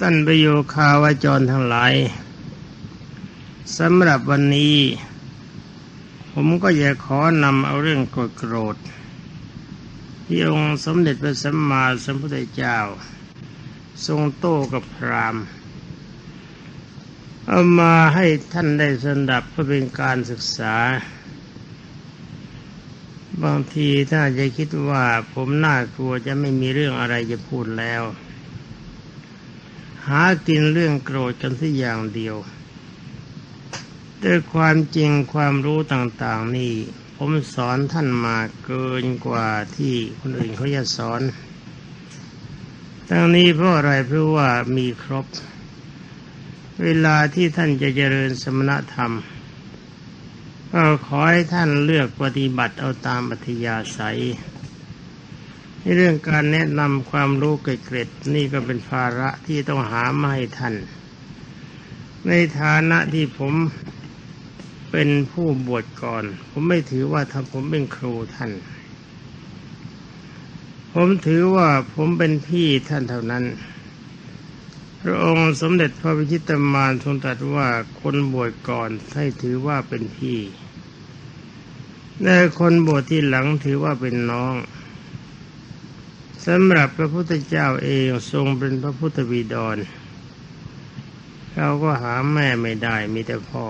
ท่านประโยคาวาจรทั้งหลายสำหรับวันนี้ ผมก็อยากขอนำเอาเรื่องโกรธโกรธ ที่องค์สมเด็จพระสัมมาสัมพุทธเจ้า ทรงโต้กับพรามเอามาให้ท่านได้สดับเพื่อเป็นการศึกษา บางทีถ้าจะคิดว่าผมน่ากลัวจะไม่มีเรื่องอะไรจะพูดแล้ว หากินเรื่องโกรธกันที่อย่างเดียวแต่ความจริงความรู้ต่างๆนี่ ผมสอนท่านมาเกินกว่าที่คนอื่นเขาจะสอนทั้งนี้เพราะอะไรเพราะว่ามีครบ เวลาที่ท่านจะเจริญสมณธรรมก็ขอให้ท่านเลือกปฏิบัติเอาตามอัธยาศัย เรื่องการแนะนำความรู้เกร็ดนี่ก็เป็นภาระที่ต้องหามาให้ท่าน ในฐานะที่ผมเป็นผู้บวชก่อน ผมไม่ถือว่าถ้าผมเป็นครูท่าน ผมถือว่าผมเป็นพี่ท่านเท่านั้น พระองค์สมเด็จพระพิชิตมารทรงตรัสว่าคนบวชก่อนให้ถือว่าเป็นพี่แต่คนบวชที่หลังถือว่าเป็นน้อง สำหรับพระพุทธเจ้าเองทรงเป็นพระพุทธบิดร เราก็หาแม่ไม่ได้มีแต่พ่อ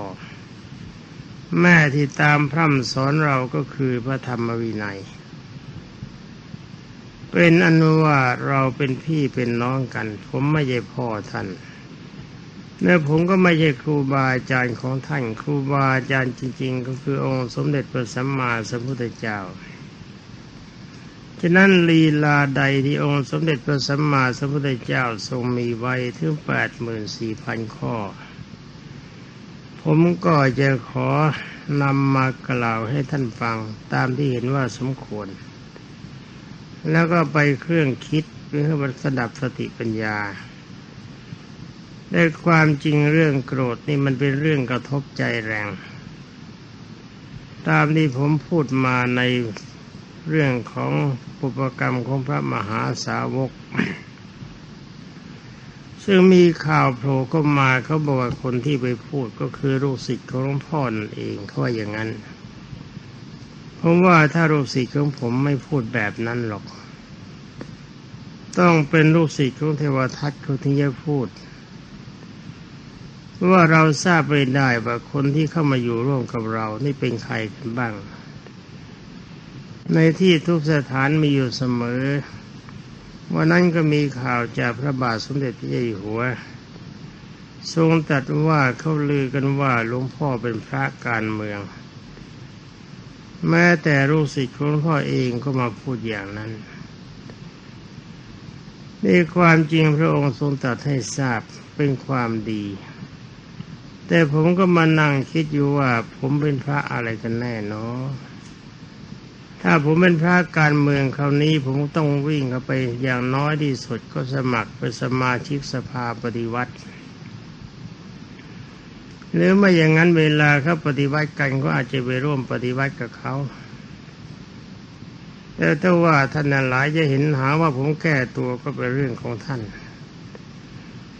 แม่ที่ตามพร่ำสอนเราก็คือพระธรรมวินัย เป็นอนุว่าเราเป็นพี่เป็นน้องกัน ผมไม่ใช่พ่อท่านเนื้อผมก็ไม่ใช่ครูบาอาจารย์ของท่าน ครูบาอาจารย์จริง ๆ ก็คือองค์สมเด็จพระสัมมาสัมพุทธเจ้า ฉะนั้นลีลาใดที่องค์สมเด็จพระสัมมาสัมพุทธเจ้าทรงมีไว้ถึงแปดหมื่นสี่พันข้อ ผมก็จะขอนำมากล่าวให้ท่านฟังตามที่เห็นว่าสมควร แล้วก็ไปเครื่องคิดเพื่อให้สดับสติปัญญาได้ความจริงเรื่องโกรธนี่มันเป็นเรื่องกระทบใจแรง ตามที่ผมพูดมาใน เรื่องของปุปกรรมของพระมหาสาวก ซึ่งมีข่าวโผล่เข้ามาเขาบอกว่าคนที่ไปพูดก็คือลูกศิษย์ของหลวงพ่อนั่นเองเขาว่าอย่างนั้นผมว่าถ้าลูกศิษย์ของผมไม่พูดแบบนั้นหรอก ต้องเป็นลูกศิษย์ของเทวทัตเขาถึงจะพูดว่าเราทราบไปได้ว่าคนที่เข้ามาอยู่ร่วมกับเรา นี่เป็นใครกันบ้าง ในที่ทุกสถานมีอยู่เสมอ วันนั้นก็มีข่าวจากพระบาทสมเด็จพระเจ้าอยู่หัว ทรงตรัสว่าเขาลือกันว่าหลวงพ่อเป็นพระการเมือง แม้แต่ลูกศิษย์ของพ่อเองก็มาพูดอย่างนั้นนี่ความจริงพระองค์ทรงตรัสให้ทราบเป็นความดี แต่ผมก็มานั่งคิดอยู่ว่าผมเป็นพระอะไรกันแน่เนาะ ถ้าผมเป็นพระการเมืองคราวนี้ผมต้องวิ่งเข้าไปอย่างน้อยที่สุดก็สมัครเป็นสมาชิกสภาปฏิวัติ หรือไม่อย่างนั้นเวลาเขาปฏิวัติกันก็อาจจะไปร่วมปฏิวัติกับเขาแต่ถ้าว่าท่านหลายจะเห็นหาว่าผมแก้ตัวก็เป็นเรื่องของท่าน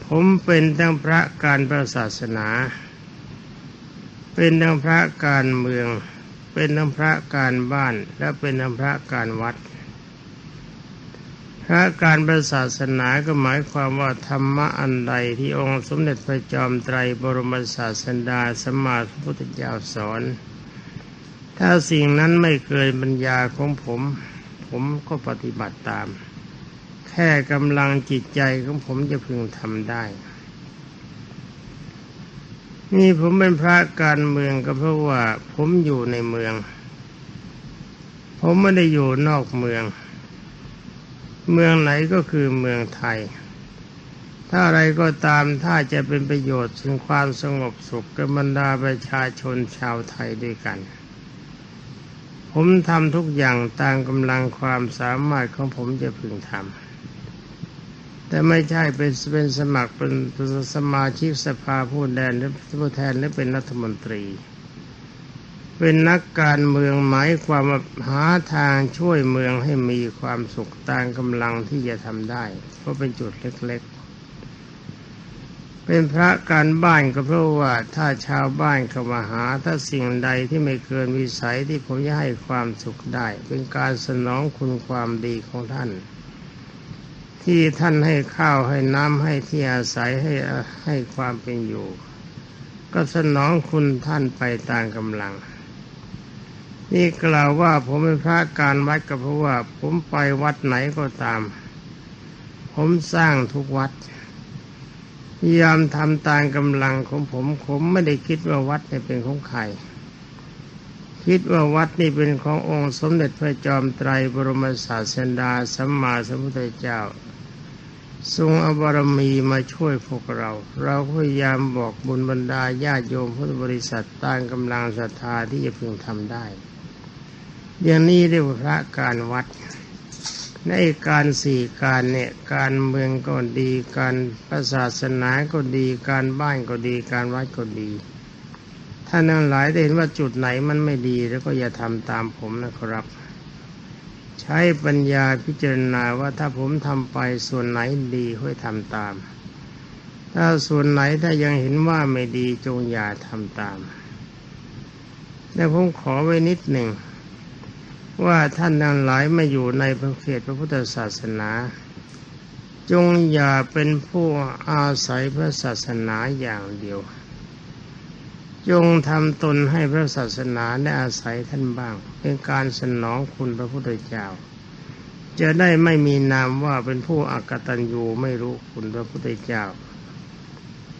ผมเป็นทั้งพระการประศาสนา เป็นทั้งพระการเมือง เป็นน้ำพระการบ้านและเป็นน้ำพระการวัด พระการประศาสนาก็หมายความว่าธรรมะอันใดที่องค์สมเด็จพระจอมไตรบรมศาสดาสมมาพุทธเจ้าสอน ถ้าสิ่งนั้นไม่เกินปัญญาของผม ผมก็ปฏิบัติตาม แค่กำลังจิตใจของผมจะพึงทำได้ นี่ผมเป็นพระการเมืองก็เพราะว่า ผมอยู่ในเมือง ผมไม่ได้อยู่นอกเมือง เมืองไหนก็คือเมืองไทย ถ้าอะไรก็ตามถ้าจะเป็นประโยชน์ถึงความสงบสุขกับบรรดาประชาชนชาวไทยด้วยกัน ผมทำทุกอย่างตามกำลังความสามารถของผมจะพึงทำ แต่ไม่ใช่เป็นเป็นสมัครเป็นสมาชิกสภาผู้แทนหรือผู้แทนหรือเป็นรัฐมนตรี เป็นนักการเมืองหมายความหาทางช่วยเมืองให้มีความสุขตามกำลังที่จะทำได้ เพราะเป็นจุดเล็กเป็นพระการบ้านก็เพราะว่าถ้าชาวบ้านเข้ามาหา ถ้าสิ่งใดที่ไม่เกินวิสัยที่ผมจะให้ความสุขได้ เป็นการสนองคุณความดีของท่าน ที่ท่านให้ข้าวให้น้ำให้ที่อาศัยให้ให้ความเป็นอยู่ ก็สนองคุณท่านไปตามกำลัง นี่กล่าวว่าผมเป็นพระการวัดก็เพราะว่า ผมไปวัดไหนก็ตาม ผมสร้างทุกวัดพยายามทำตามกำลังของผม ผมไม่ได้คิดว่าวัดนี่เป็นของใคร คิดว่าวัดนี่เป็นขององค์สมเด็จพระจอมไตรบรมศาสดาสัมมาสัมพุทธเจ้า ทรงอบารมีมาช่วยพวกเรา เราพยายามบอกบุญบรรดาญาโยมพุทธบริษัทตามกำลังศรัทธาที่จะพึงทำได้ อย่างนี้เรียกว่าพระการวัด ในการสี่การเนี่ยการเมืองก็ดีการศาสนาก็ดีการบ้านก็ดีการวัดก็ดีท่านทั้งหลายได้เห็นว่าจุดไหนมันไม่ดีแล้วก็อย่าทำตามผมนะครับ ใช้ปัญญาพิจารณาว่าถ้าผมทำไปส่วนไหนดีค่อยทำตาม ถ้าส่วนไหนถ้ายังเห็นว่าไม่ดีจงอย่าทำตาม แต่ผมขอไว้นิดหนึ่ง ว่าท่านทั้งหลายมาอยู่ในพระเขตพระพุทธศาสนาจงอย่าเป็นผู้อาศัยพระศาสนาอย่างเดียว จงทำตนให้พระศาสนาได้อาศัยท่านบ้าง เป็นการสนองคุณพระพุทธเจ้า จะได้ไม่มีนามว่าเป็นผู้อักตันยูไม่รู้คุณพระพุทธเจ้า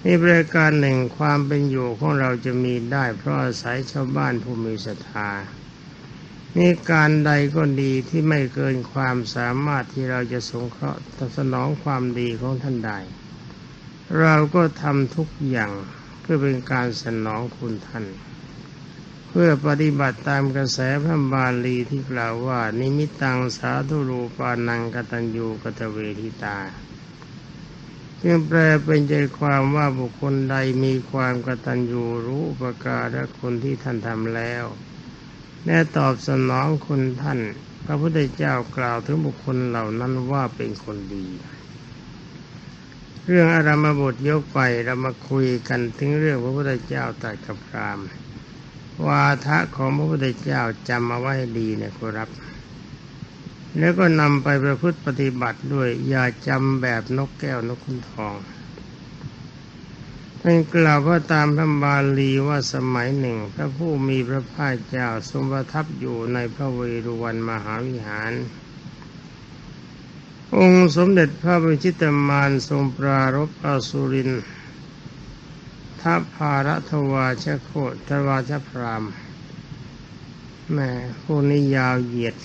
นี่ประการหนึ่งความเป็นอยู่ของเราจะมีได้ เพราะอาศัยชาวบ้านผู้มีศรัทธานี่การใดก็ดีที่ไม่เกินความสามารถที่เราจะสงเคราะห์สนองความดีของท่านใดเราก็ทำทุกอย่าง เพื่อเป็นการสนองคุณท่าน เพื่อปฏิบัติตามกระแสพระบาลีที่กล่าวว่า นิมิตังสาธุรูปานังกตัญญูกตเวทิตาจึงแปลเป็นใจความว่าบุคคลใดมีความกตัญญูรู้ประการคุณที่ท่านทำแล้วและตอบสนองคุณท่าน พระพุทธเจ้ากล่าวถึงบุคคลเหล่านั้นว่าเป็นคนดี เรื่องอารามบทยกไปเรามาคุยกันถึงเรื่องพระพุทธเจ้าตัดกับพรามวาทะของพระพุทธเจ้าจำมาไว้ดีนะครับ แล้วก็นำไปประพฤติปฏิบัติด้วยอย่าจำแบบนกแก้วนกขุนทองท่านกล่าวว่าตามพระบาลีว่าสมัยหนึ่ง พระผู้มีพระภาคเจ้าทรงประทับอยู่ในพระเวรุวันมหาวิหาร องค์สมเด็จพระบรมชิตมารทรงปรารบอสุรินทัพภารทวาชโคทวาชพรามแม่พวกนี้ยาวเหยียด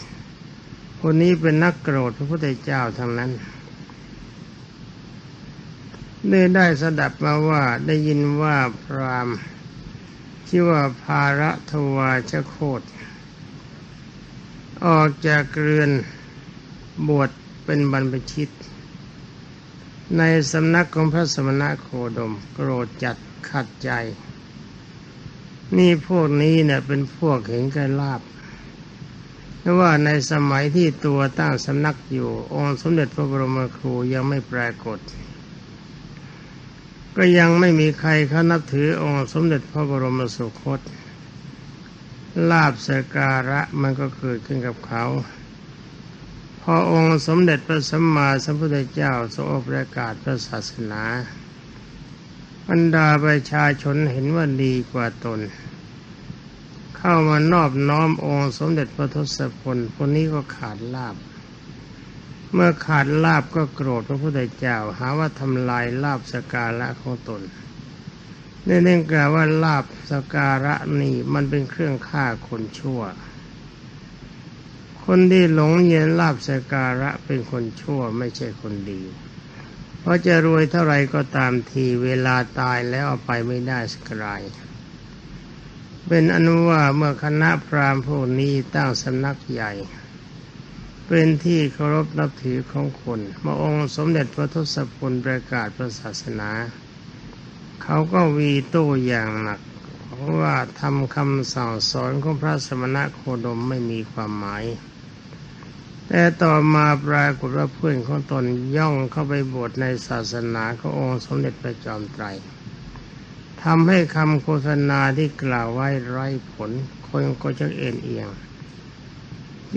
คนนี้เป็นนักโกรธพระพุทธเจ้าทั้งนั้นได้ได้สดับมาว่าได้ยินว่าพรามชื่อว่าภาระทวาชโคตออกจากเรือนบวช เป็นบรรพชิต ในสำนักของพระสมณะโคดม โกรธจัดขัดใจ นี่พวกนี้เนี่ยเป็นพวกเห็นกันลาบเพราะว่าในสมัยที่ตัวตั้งสำนักอยู่ องค์สมเด็จพระบรมครูยังไม่ปรากฏ ก็ยังไม่มีใครเขานับถือองค์สมเด็จพระบรมสุคตลาบสการะมันก็เกิดขึ้นกับเขา พอองค์สมเด็จพระสัมมาสัมพุทธเจ้าทรงประกาศพระศาสนาบรรดาประชาชนเห็นว่าดีกว่าตน เข้ามานอบน้อมองค์สมเด็จพระทศพลคนนี้ก็ขาดลาบ เมื่อขาดลาบก็โกรธพระพุทธเจ้า หาว่าทำลายลาบสการะของตนเนื่องกล่าวว่าลาบสการะนี่มันเป็นเครื่องฆ่าคนชั่ว คนที่หลงเย็นลาบสการะเป็นคนชั่วไม่ใช่คนดี เพราะจะรวยเท่าไรก็ตามทีเวลาตายแล้วเอาไปไม่ได้สกรายเป็นอนุว่าเมื่อคณะพราหมณ์พวกนี้ตั้งสำนักใหญ่ เป็นที่เคารพนับถือของคนมาองค์สมเด็จพระทศพลประกาศพระศาสนา เขาก็วีโต้อย่างหนักเพราะว่าทำคำสั่งสอนของพระสมณะโคดมไม่มีความหมาย แต่ต่อมาปรากฏว่าเพื่อนของตนย่องเข้าไปบวชในศาสนาขององค์สมเด็จพระจอมไตรทำให้คำโฆษณาที่กล่าวไว้ไร้ผล คนก็จะเอ็นเอียง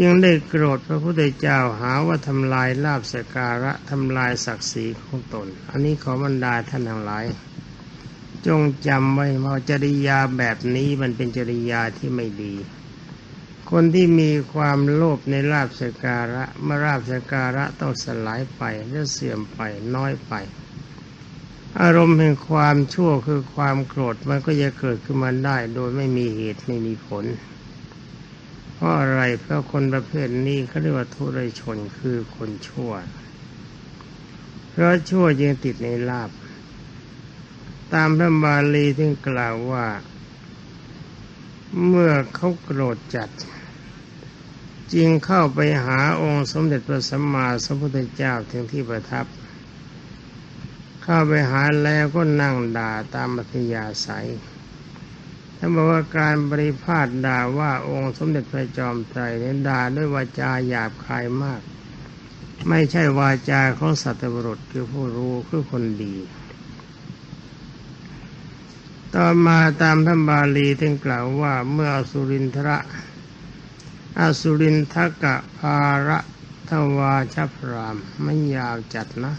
ยังได้โกรธพระพุทธเจ้าหาว่าทำลายลาบสการะทำลายศักดิ์ศรีของตน อันนี้ขอบรรดาท่านทั้งหลาย จงจำไว้ว่าจริยาแบบนี้มันเป็นจริยาที่ไม่ดี คนที่มีความโลภในลาบสการะเมื่อลาบสการะต้องสลายไปและเสื่อมไปน้อยไป อารมณ์แห่งความชั่วคือความโกรธมันก็จะเกิดขึ้นมาได้ โดยไม่มีเหตุไม่มีผล เพราะอะไรเพราะคนประเภทนี้เขาเรียกว่าทุเรชนคือคนชั่ว เพราะชั่วยังติดในลาบ ตามพระบาลีที่กล่าวว่าเมื่อเขาโกรธจัด จึงเข้าไปหาองค์สมเด็จพระสัมมาสัมพุทธเจ้าถึงที่ประทับ เข้าไปหาแล้วก็นั่งด่าตามมัธยาศัยท่านบอกว่าการบริพาทด่าว่าองค์สมเด็จพระจอมไตรเนี่ยด่าด้วยวาจาหยาบคายมาก ไม่ใช่วาจาของสัตว์บรุษคือผู้รู้คือคนดี ต่อมาตามพระบาลีท่านกล่าวว่าเมื่ออสุรินทระ อสุรินทกะภาระทวาชพรามไมันยาวจัดนะ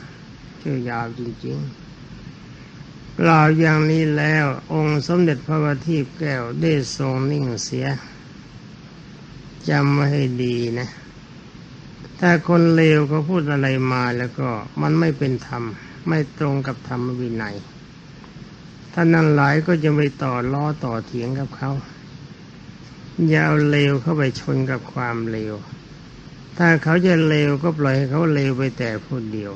ชื่อยาวจริงๆกล่าวอย่างนี้แล้วองค์สมเด็จพระบัณฑิตแก้วได้ทรงนิ่งเสียจำไว้ให้ดีนะ ถ้าคนเลวเขาพูดอะไรมาแล้วก็มันไม่เป็นธรรม ไม่ตรงกับธรรมวินัยท่านนั้นหลายก็จะไปต่อล้อต่อเถียงกับเขา อย่าเอาเลวเข้าไปชนกับความเลว ถ้าเขาจะเลวก็ปล่อยให้เขาเลวไปแต่ผู้เดียว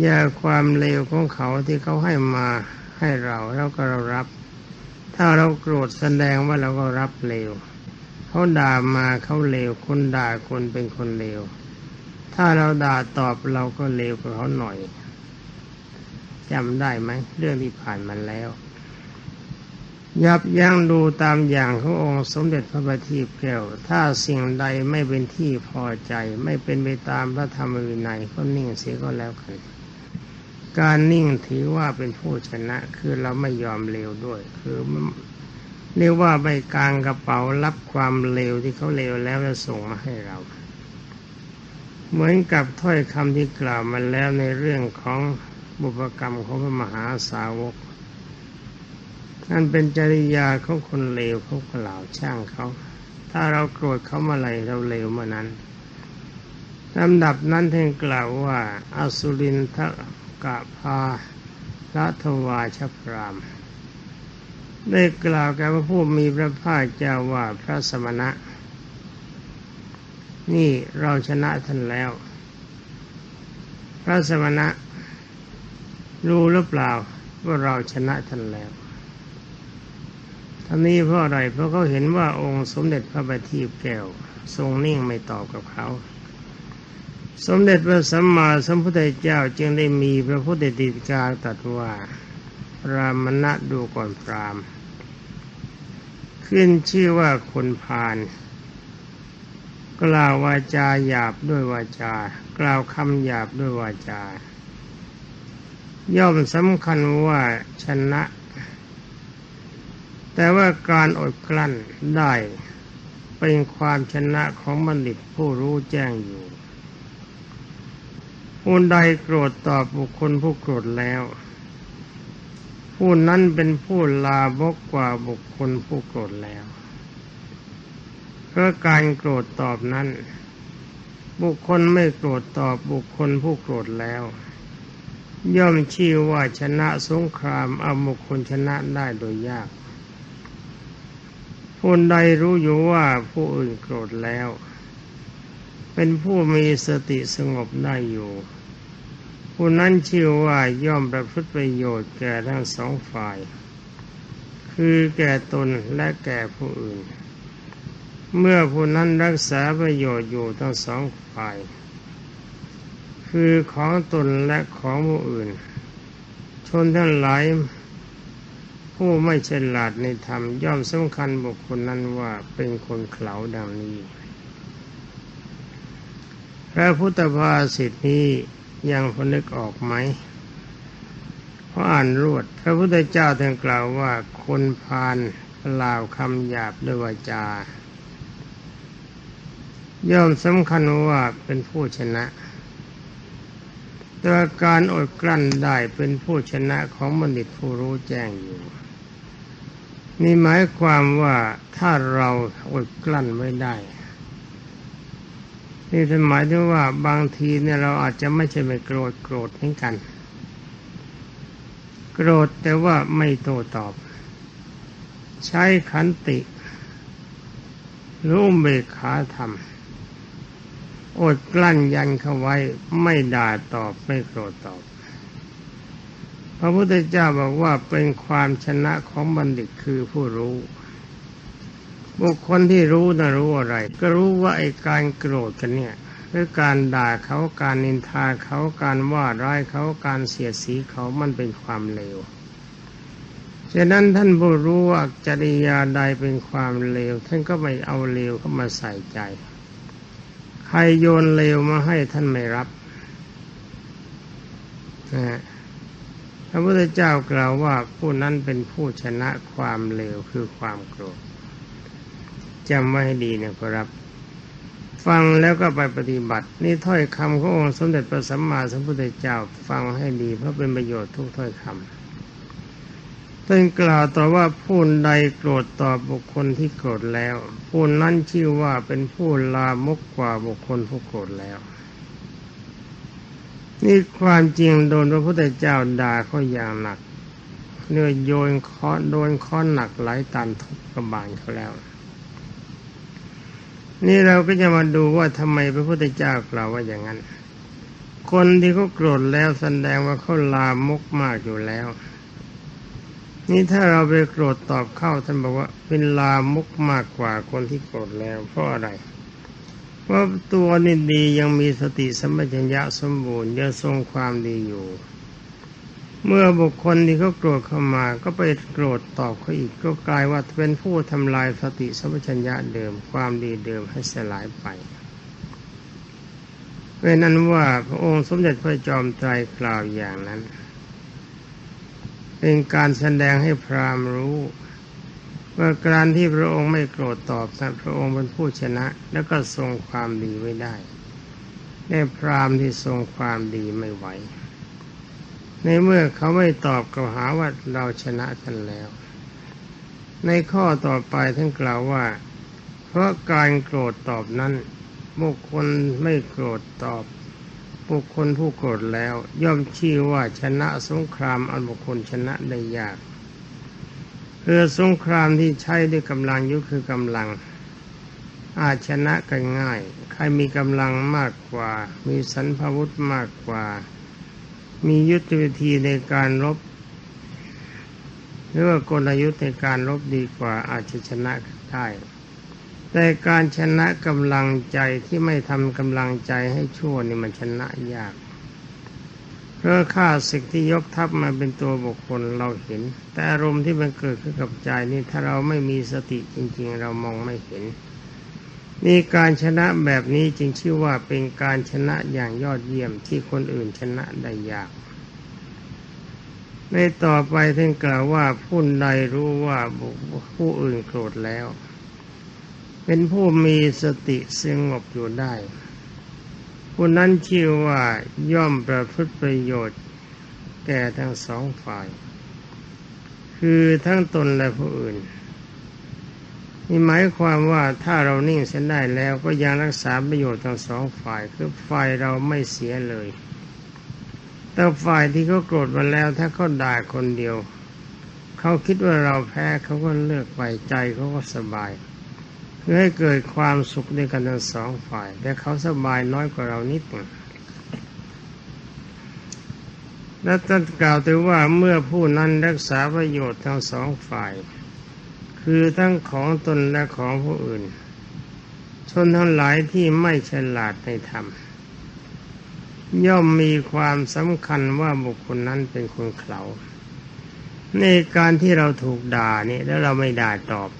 อย่าความเลวของเขาที่เขาให้มาให้เราแล้วก็เรารับ ถ้าเราโกรธแสดงว่าเราก็รับเลว เขาด่ามาเขาเลว คนด่าคนเป็นคนเลว ถ้าเราด่าตอบเราก็เลวกว่าเขาหน่อยจำได้ไหมเรื่องที่ผ่านมาแล้ว ยับยั้งดูตามอย่างขององค์สมเด็จพระบัณฑิตแก้ว ถ้าสิ่งใดไม่เป็นที่พอใจ ไม่เป็นไปตามพระธรรมวินัยก็นิ่งเสียก็แล้วกัน การนิ่งถือว่าเป็นผู้ชนะ คือเราไม่ยอมเลวด้วย คือเรียกว่าใบกลางกระเป๋ารับความเลวที่เขาเลวแล้วแล้วส่งมาให้เรา เหมือนกับถ้อยคำที่กล่าวมาแล้วในเรื่องของบุพกรรมของพระมหาสาวก นั่นเป็นจริยาของคนเลวเขากล่าวช่างเขา ถ้าเราโกรธเขาเมื่อไรเราเลวเมื่อนั้นลำดับนั้นท่านกล่าวว่าอสุรินทกะพาละทวาชพรามได้กล่าวแก่พระผู้มีพระภาคเจ้าว่าพระสมณะ นี่เราชนะท่านแล้ว พระสมณะ รู้หรือเปล่าว่าเราชนะท่านแล้ว ท่านนี้เพราะอะไรเพราะเขาเห็นว่าองค์สมเด็จพระบัณฑิตแก้ว ทรงนิ่งไม่ตอบกับเขา สมเด็จพระสัมมาสัมพุทธเจ้าจึงได้มีพระพุทธติกาตรัสว่ารามณะดูก่อนพรามขึ้นชื่อว่าคนพาลกล่าววาจาหยาบด้วยวาจา กล่าวคำหยาบด้วยวาจา ย่อมสำคัญว่าชนะ แต่ว่าการอดกลั้นได้เป็นความชนะของบัณฑิตผู้รู้แจ้งอยู่ผู้ใดโกรธตอบบุคคลผู้โกรธแล้ว ผู้นั้นเป็นผู้ลาบกกว่าบุคคลผู้โกรธแล้วเพราะการโกรธตอบนั้น บุคคลไม่โกรธตอบบุคคลผู้โกรธแล้ว ย่อมชื่อว่าชนะสงครามเอาบุคคลชนะได้โดยยาก ผู้ใดรู้อยู่ว่าผู้อื่นโกรธแล้ว เป็นผู้มีสติสงบได้อยู่ผู้นั้นชื่อว่าย่อมประพฤติประโยชน์แก่ทั้งสองฝ่าย คือแก่ตนและแก่ผู้อื่น เมื่อผู้นั้นรักษาประโยชน์อยู่ทั้งสองฝ่าย คือของตนและของผู้อื่น ชนทั้งหลาย ผู้ไม่ฉลาดในธรรมย่อมสำคัญบุคคลนั้นว่าเป็นคนเขลาดังนี้ พระพุทธภาษิตนี้ยังพนึกออกไหมเพราะอ่านรวด พระพุทธเจ้าท่านกล่าวว่าคนพาลกล่าวคำหยาบด้วยวาจา ย่อมสำคัญว่าเป็นผู้ชนะแต่การอดกลั้นได้เป็นผู้ชนะของบัณฑิตผู้รู้แจ้งอยู่ นี่หมายความว่าถ้าเราอดกลั้นไม่ได้ นี่หมายถึงว่าบางทีเนี่ยเราอาจจะไม่ใช่ไปโกรธโกรธเหมือนกัน โกรธแต่ว่าไม่โต้ตอบ ใช้ขันติรู้เบกขาธรรมอดกลั้นยันเข้าไว้ไม่ด่าตอบไม่โกรธตอบ พระพุทธเจ้าบอกว่าเป็นความชนะของบัณฑิตคือผู้รู้ บุคคลที่รู้นะรู้อะไร ก็รู้ว่าไอ้การโกรธกันเนี่ยหรือการด่าเขาการนินทาเขาการว่าร้ายเขาการเสียดสีเขามันเป็นความเลวฉะนั้นท่านผู้รู้ว่าจริยาใดเป็นความเลว ท่านก็ไม่เอาเลวเข้ามาใส่ใจ ใครโยนเลวมาให้ท่านไม่รับนะ พระพุทธเจ้ากล่าวว่าผู้นั้นเป็นผู้ชนะความเลวคือความโกรธจำไว้ให้ดีนะครับ ฟังแล้วก็ไปปฏิบัติ นี่ถ้อยคำขององค์สมเด็จพระสัมมาสัมพุทธเจ้าฟังให้ดีเพราะเป็นประโยชน์ทุกถ้อยคำท่านกล่าวต่อว่าผู้ใดโกรธต่อบุคคลที่โกรธแล้ว ผู้นั้นชื่อว่าเป็นผู้ลามกกว่าบุคคลผู้โกรธแล้ว นี่ความจริงโดนพระพุทธเจ้าด่าเขาอย่างหนักเนื้อโยนค้อนโดนค้อนหนักหลายตันทุบกระบาลเขาแล้ว นี่เราก็จะมาดูว่าทำไมพระพุทธเจ้ากล่าวว่าอย่างนั้น คนที่เขาโกรธแล้วแสดงว่าเขาลามกมากอยู่แล้ว นี่ถ้าเราไปโกรธตอบเข้าท่านบอกว่าเป็นลามกมากกว่าคนที่โกรธแล้วเพราะอะไร เพราะตัวนี่ดียังมีสติสัมปชัญญะสมบูรณ์ยังทรงความดีอยู่ เมื่อบุคคลที่เขาโกรธเข้ามาก็ไปโกรธตอบเขาอีกก็กลายว่าเป็นผู้ทำลายสติสัมปชัญญะเดิมความดีเดิมให้สลายไปเป็นนั้นว่าพระองค์สมเด็จพระจอมไตรกล่าวอย่างนั้น เป็นการแสดงให้พราหมณ์รู้ ว่าการที่พระองค์ไม่โกรธตอบแต่พระองค์เป็นผู้ชนะ แล้วก็ทรงความดีไว้ได้ในพรามที่ทรงความดีไม่ไหว ในเมื่อเขาไม่ตอบก็หาว่าเราชนะกันแล้ว ในข้อต่อไปท่านกล่าวว่า เพราะการโกรธตอบนั้นบุคคลไม่โกรธตอบบุคคลผู้โกรธแล้ว ย่อมชื่อว่าชนะสงครามอันบุคคลชนะได้ยาก เพื่อสงครามที่ใช้ด้วยกำลังยุคือกำลัง อาจชนะกันง่าย ใครมีกำลังมากกว่า มีสันพวุธมากกว่า มียุทธวิธีในการรบหรือว่ากลยุทธ์ในการรบดีกว่าอาจจะชนะได้ แต่การชนะกำลังใจที่ไม่ทำกำลังใจให้ชั่วนี่มันชนะยาก เพราะข้าศึกที่ยกทัพมาเป็นตัวบุคคลเราเห็น แต่อารมณ์ที่มันเกิดขึ้นกับใจนี่ถ้าเราไม่มีสติจริง ๆ เรามองไม่เห็นนี่การชนะแบบนี้จึงชื่อว่าเป็นการชนะอย่างยอดเยี่ยมที่คนอื่นชนะได้ยาก ในต่อไปท่านกล่าวว่าผู้ใดรู้ว่าผู้อื่นโกรธแล้ว เป็นผู้มีสติสงบอยู่ได้ ผู้นั้นชื่อว่าย่อมประพฤติประโยชน์ แก่ทั้งสองฝ่าย คือทั้งตนและผู้อื่นนี่หมายความว่าถ้าเรานิ่งเส้นได้แล้วก็ยังรักษาประโยชน์ทั้งสองฝ่ายคือฝ่ายเราไม่เสียเลย แต่ฝ่ายที่เขาโกรธมาแล้วถ้าเขาด่าคนเดียว เขาคิดว่าเราแพ้เขาก็เลือกไปใจเขาก็สบาย ให้เกิดความสุขด้วยกันทั้งสองฝ่าย แต่เขาสบายน้อยกว่าเรานิดหนึ่งและท่านกล่าวถึงว่าเมื่อผู้นั้นรักษาประโยชน์ทั้งสองฝ่าย คือทั้งของตนและของผู้อื่น ชนทั้งหลายที่ไม่ฉลาดในธรรม ย่อมมีความสำคัญว่าบุคคลนั้นเป็นคนเขาในการที่เราถูกด่านี่แล้วเราไม่ด่าตอบ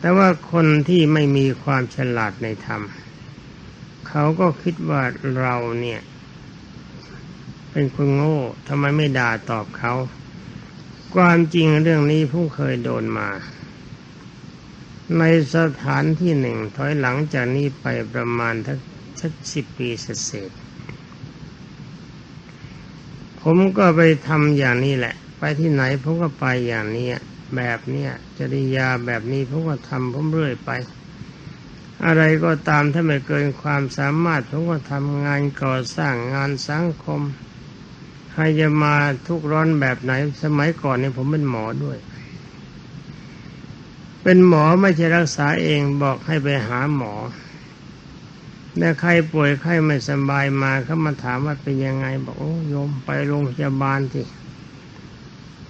แต่ว่าคนที่ไม่มีความฉลาดในธรรม เขาก็คิดว่าเราเนี่ย เป็นคนโง่ทำไมไม่ด่าตอบเขา ความจริงเรื่องนี้ผมเคยโดนมา ในสถานที่หนึ่งถอยหลังจากนี้ไปประมาณทักสักสิบปีเศษผมก็ไปทำอย่างนี้แหละ ไปที่ไหนผมก็ไปอย่างนี้ แบบเนี้ยจริยาแบบนี้ผมก็ทำผมเรื่อยไป อะไรก็ตามถ้าไม่เกินความสามารถผมก็ทำงานก่อสร้างงานสังคมใครจะมาทุกร้อนแบบไหน สมัยก่อนเนี่ยผมเป็นหมอด้วย เป็นหมอไม่ใช่รักษาเองบอกให้ไปหาหมอแต่ใครป่วยใครไม่สบายมาเขามาถามว่าเป็นยังไง บอกโอ้โยมไปโรงพยาบาลสิ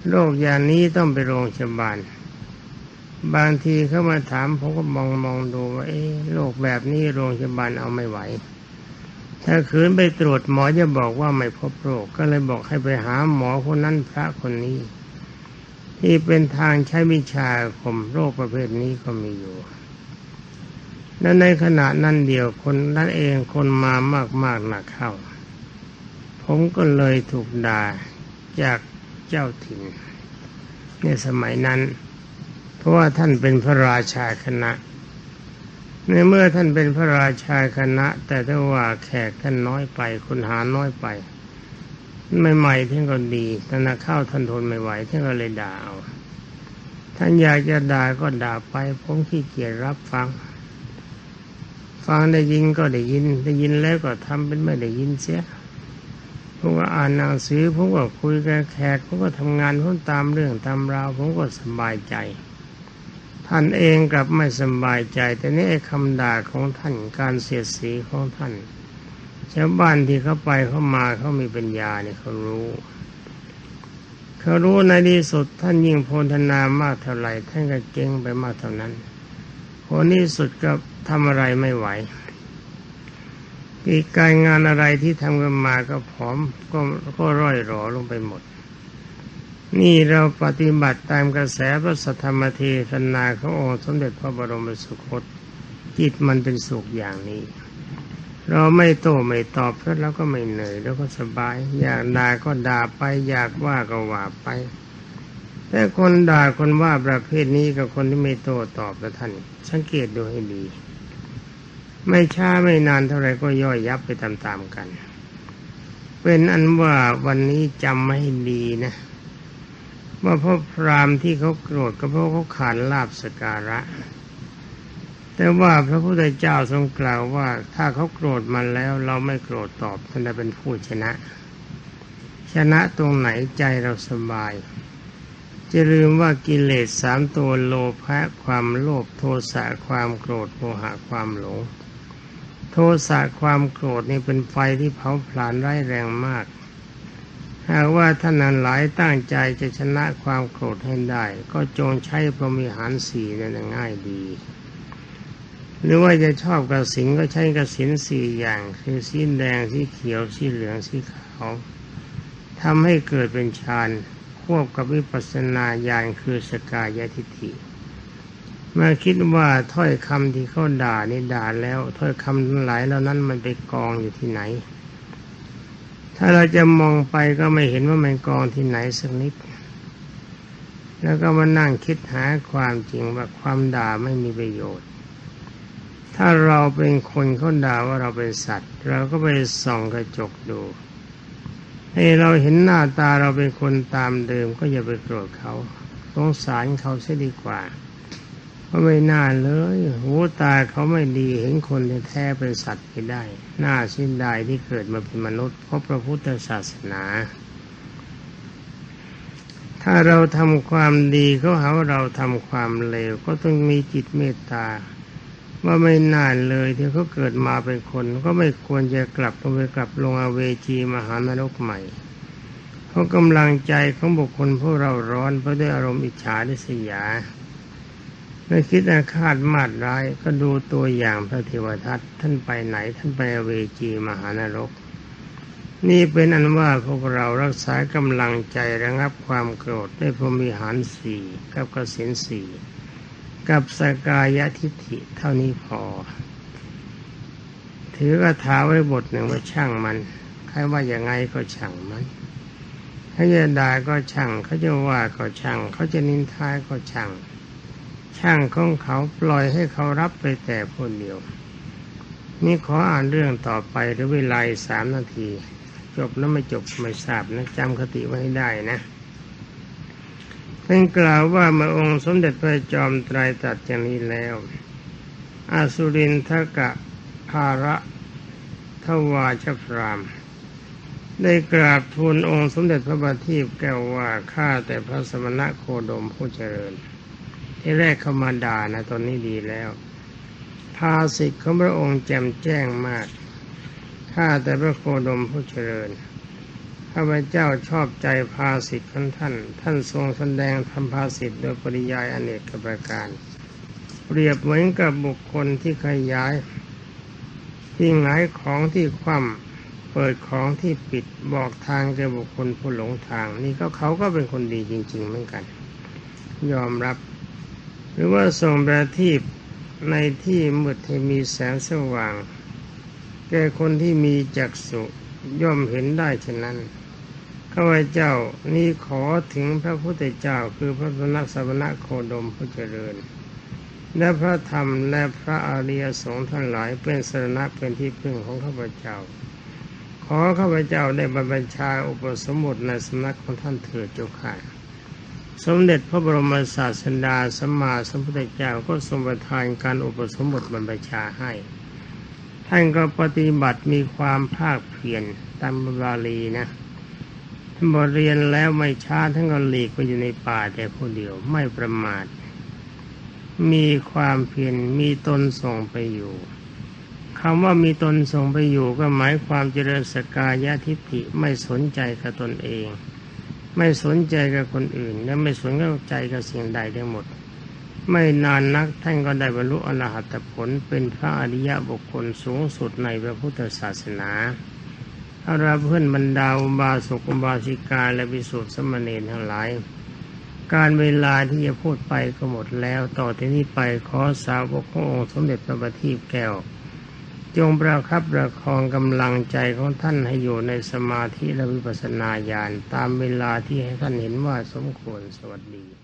โรคอย่างนี้ต้องไปโรงพยาบาล บางทีเขามาถามผมก็มองมองดูว่าเอ๊โรคแบบนี้โรงพยาบาลเอาไม่ไหว ถ้าคืนไปตรวจหมอจะบอกว่าไม่พบโรคก็เลยบอกให้ไปหาหมอคนนั้นพระคนนี้ ที่เป็นทางใช้วิชาข่มโรคประเภทนี้ก็มีอยู่และในขณะนั้นเดียวคนนั้นเองคนมามากๆหนักเข้า ผมก็เลยถูกด่าจาก เจ้าถิ่นในสมัยนั้น เพราะว่าท่านเป็นพระราชาคณะ ในเมื่อท่านเป็นพระราชาคณะ แต่ถ้าว่าแขกท่านน้อยไปคนหาน้อยไปใหม่ๆท่านก็ดีแต่นักเข้าท่านทนไม่ไหวท่านก็เลยด่าเอาท่านอยากจะด่าก็ด่าไป ผมขี้เกียจรับฟัง ฟังได้ยินก็ได้ยิน ได้ยินแล้วก็ทำเป็นไม่ได้ยินเสีย ผมก็อ่านหนังสือผมก็คุยกับแขกผมก็ทำงานผมตามเรื่องตามราวผมก็สบายใจ ท่านเองกลับไม่สบายใจ แต่นี่ไอ้คำด่าของท่านการเสียดสีของท่านชาวบ้านที่เขาไปเขามาเขามีปัญญาเนี่ยเขารู้เขารู้ในที่สุดท่านยิ่งโพธนามากเท่าไหร่ท่านก็เก่งไปมากเท่านั้นผลที่สุดก็ทำอะไรไม่ไหว กิจการงานอะไรที่ทำกันมาก็ผอมก็ก็ร่อยหรอลงไปหมด นี่เราปฏิบัติตามกระแสพระสัทธรรมเทศนาขององค์สมเด็จพระบรมสุคตจิตมันเป็นสุขอย่างนี้ เราไม่โต้ไม่ตอบแล้วเราก็ไม่เหนื่อยแล้วก็สบาย อยากด่าก็ด่าไป อยากว่าก็ว่าไป แต่คนด่าคนว่าประเภทนี้กับคนที่ไม่โต้ตอบแล้วท่าน สังเกตดูให้ดี ไม่ช้าไม่นานเท่าไรก็ย่อยยับไปตามๆกัน เป็นอันว่าวันนี้จำไม่ดีนะว่าพระพรามที่เขาโกรธก็เพราะเขาขาดลาบสการะ แต่ว่าพระพุทธเจ้าทรงกล่าวว่า ถ้าเขาโกรธมันแล้ว เราไม่โกรธตอบท่านจะเป็นผู้ชนะ ชนะตรงไหนใจเราสบายจะลืมว่ากิเลสสามตัวโลภะความโลภโทสะความโกรธโมหะความหลง โทสะความโกรธนี่เป็นไฟที่เผาผลาญร้ายแรงมาก หากว่าท่านนั้นหลายตั้งใจจะชนะความโกรธให้ได้ ก็จงใช้พรหมิหารสีนั่นง่ายดี หรือว่าจะชอบกระสินก็ใช้กระสินสี่อย่าง คือสีแดงสีเขียวสีเหลืองสีขาวทำให้เกิดเป็นฌานควบกับวิปัสสนาญาณคือสกายทิฏฐิ มาคิดว่าถ้อยคำที่เขาด่านี่ด่าแล้ว ถ้อยคำทั้งหลายเหล่านั้นมันไปกองอยู่ที่ไหน ถ้าเราจะมองไปก็ไม่เห็นว่ามันกองที่ไหนสักนิด แล้วก็มานั่งคิดหาความจริงว่าความด่าไม่มีประโยชน์ ถ้าเราเป็นคนเขาด่าว่าเราเป็นสัตว์ เราก็ไปส่องกระจกดูให้เราเห็นหน้าตาเราเป็นคนตามเดิมก็อย่าไปโกรธเขาสงสารเขาเสียดีกว่า ก็ไม่น่าเลยหูตาเขาไม่ดีเห็นคนแท้เป็นสัตว์ไปได้ น่าสิ้นได้ที่เกิดมาเป็นมนุษย์ เพราะพระพุทธศาสนา ถ้าเราทำความดีเขาหาเราทำความเลว ก็ต้องมีจิตเมตตา ว่าไม่น่าเลยที่เขาเกิดมาเป็นคน ก็ไม่ควรจะกลับลงไปกลับลงอเวจีมหานรกใหม่เพราะกำลังใจของบุคคลพวกเราร้อนเพราะด้วยอารมณ์อิจฉาดิษยา ไม่คิดอาฆาตมาดร้ายก็ดูตัวอย่างพระเทวทัตท่านไปไหนท่านไปเวจีมหานรก นี่เป็นอันว่าพวกเรารักษากำลังใจระงับความโกรธได้พรมีหารสี่กับกสินสี่กับสกายทิฏฐิเท่านี้พอ ถือกระถาไว้บทหนึ่งว่าช่างมันใครว่าอย่างไงก็ช่างมันเขาจะด่าก็ช่างเขาจะว่าก็ช่างเขาจะนินทาก็ช่าง ช่างของเขาปล่อยให้เขารับไปแต่คนเดียว นี่ขออ่านเรื่องต่อไปหรือเวลาสามนาที จบแล้วไม่จบไม่ทราบนะจำคติไว้ให้ได้นะท่านกล่าวว่าเมื่อองค์สมเด็จพระจอมไตรตรัสอย่างนี้แล้วอาสุรินทกะภาระทวาชพราม ได้กราบทูลองค์สมเด็จพระบาทีพแก้วว่าข้าแต่พระสมณะโคดมผู้เจริญ ที่แรกเขามาด่านะตอนนี้ดีแล้ว ภาสิทธิ์ของพระองค์แจ่มแจ้งมาก ข้าแต่พระโคดมผู้เจริญ ข้าพเจ้าชอบใจภาสิทธิ์ของท่าน ท่านทรงแสดงทำภาสิทธิ์โดยปริยายอเนกประการ เปรียบเหมือนกับบุคคลที่ขยาย ที่หงายของที่คว่ำเปิดของที่ปิดบอกทางแก่บุคคลผู้หลงทาง นี่ก็เขาก็เป็นคนดีจริง ๆ เหมือนกัน ยอมรับ หรือว่าทรงประทีปในที่มืดให้มีแสงสว่าง แก่คนที่มีจักษุย่อมเห็นได้ฉะนั้นข้าพเจ้านี่ขอถึงพระพุทธเจ้าคือพระสนักสวนะโคดมผู้เจริญ และพระธรรมและพระอริยสงฆ์ทั้งหลายเป็นสรณะเป็นที่พึ่งของข้าพเจ้า ขอข้าพเจ้าได้บรรพชาอุปสมบทในสำนักของท่านเถิดเจ้าค่ะ สมเด็จพระบรมศาสดาสัมมาสัมพุทธเจ้าก็ทรงประทานการอุปสมบทบรรพชาให้ ท่านก็ปฏิบัติมีความภาคเพียรตามบาลีนะท่านบทเรียนแล้วไม่ช้าท่านก็หลีกไปอยู่ในป่าแต่ผู้เดียวไม่ประมาท มีความเพียรมีตนส่งไปอยู่คำว่ามีตนส่งไปอยู่ก็หมายความเจริญสกายะทิฏฐิไม่สนใจกับตนเอง ไม่สนใจกับคนอื่น และไม่สนใจกับสิ่งใดทั้งหมด ไม่นานนักท่านก็ได้บรรลุอรหัตผลเป็นพระอริยบุคคลสูงสุดในพระพุทธศาสนาเอาราเพื่อนบรรดาอุบาสกอุบาสิกาและวิสุทธิสมณีทั้งหลาย การเวลาที่จะพูดไปก็หมดแล้ว ต่อที่นี้ไปขอสาวกขององค์สมเด็จพระบัณฑิตแก้ว จงประคับประคองกำลังใจของท่านให้อยู่ในสมาธิและวิปัสสนาญาณตามเวลาที่ให้ท่านเห็นว่าสมควรสวัสดี